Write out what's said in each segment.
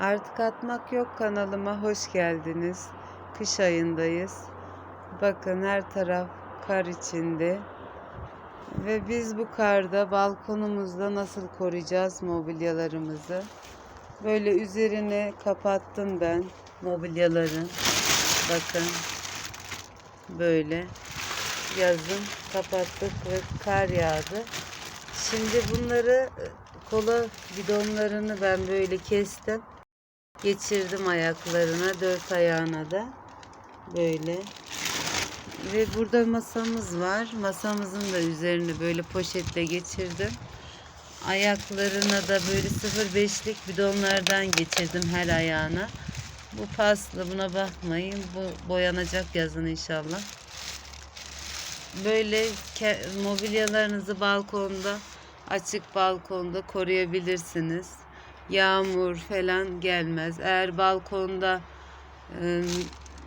Artık atmak yok kanalıma hoş geldiniz. Kış ayındayız. Bakın her taraf kar içinde. Ve biz bu karda balkonumuzda nasıl koruyacağız mobilyalarımızı? Böyle üzerine kapattım ben mobilyaların. Bakın böyle yazın kapattık ve kar yağdı. Şimdi bunları e, kola bidonlarını ben böyle kestim. Geçirdim ayaklarına, dört ayağına da. Böyle. Ve burada masamız var. Masamızın da üzerine böyle poşetle geçirdim. Ayaklarına da böyle 0.5'lik bidonlardan geçirdim her ayağına. Bu paslı buna bakmayın. Bu boyanacak yazın inşallah. Böyle mobilyalarınızı balkonda açık balkonda koruyabilirsiniz. Yağmur falan gelmez. Eğer balkonda e,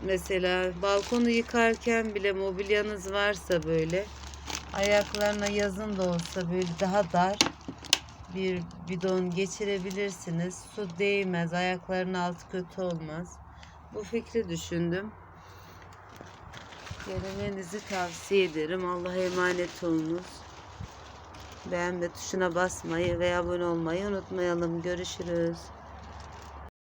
mesela balkonu yıkarken bile mobilyanız varsa böyle ayaklarına yazın da olsa böyle daha dar bir bidon geçirebilirsiniz. Su değmez, ayakların altı kötü olmaz. Bu fikri düşündüm. Denemenizi tavsiye ederim. Allah'a emanet olunuz. Beğenme tuşuna basmayı ve abone olmayı unutmayalım. Görüşürüz.